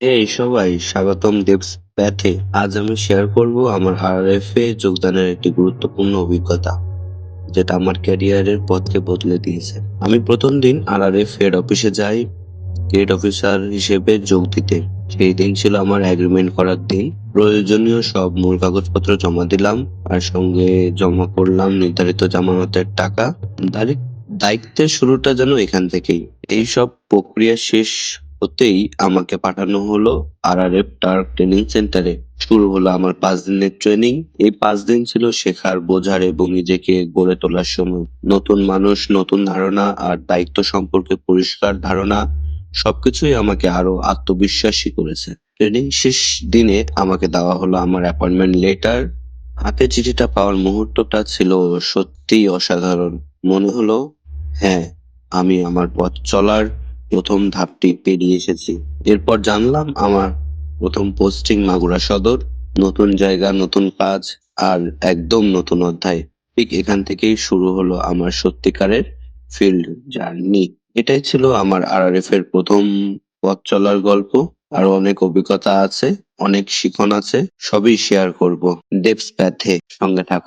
এই সবাই, স্বাগতম দেবস প্যাথে আজ আমি শেয়ার করব আমার আরএফ এ যোগদানের একটি গুরুত্বপূর্ণ অভিজ্ঞতা, যেটা আমার ক্যারিয়ারের পথকে বদলে দিয়েছে। আমি প্রথম দিন আরআরএফ হেড অফিসে যাই গ্রেড অফিসার হিসেবে যোগ দিতে। সেই দিন ছিল আমার এগ্রিমেন্ট করার দিন। প্রয়োজনীয় সব মূল কাগজপত্র জমা দিলাম আর সঙ্গে জমা করলাম নির্ধারিত জামানতের টাকা। দায়িত্ব- দায়িত্বের শুরুটা যেন এখান থেকেই। এই সব প্রক্রিয়া শেষ হতেই আমাকে পাঠানো হলো আরআরএফ টার্ক ট্রেনিং সেন্টারে। শুরু হলো আমার পাঁচ দিনের ট্রেনিং। এই পাঁচ দিন ছিল শেখার, বোঝার এবং নিজেকে গড়ে তোলার সময়। নতুন মানুষ, নতুন ধারণা আর দায়িত্ব সম্পর্কে পরিষ্কার ধারণা সবকিছুই আমাকে আরও আত্মবিশ্বাসী করেছে। ট্রেনিং শেষ দিনে আমাকে দেওয়া হলো আমার অ্যাপয়েন্টমেন্ট লেটার। হাতে চিঠিটা পাওয়ার মুহূর্তটা ছিল সত্যিই অসাধারণ। মনে হলো হ্যাঁ আমি আমার পথ চলার প্রথম ধাপটি পেরিয়ে এসেছি। এরপর জানলাম আমার প্রথম পোস্টিং মাগুরা সদর, নতুন জায়গা, নতুন কাজ আর একদম নতুন অধ্যায়। ঠিক এখান থেকেই শুরু হলো আমার সত্যিকারের ফিল্ড জার্নি। এটাই ছিল আমার আরআরএফ এর প্রথম পথ চলার গল্প। আরও অনেক অভিজ্ঞতা আছে, অনেক শিখন আছে, সবই শেয়ার করব। ডেপস প্যাথে সঙ্গে থাকুন।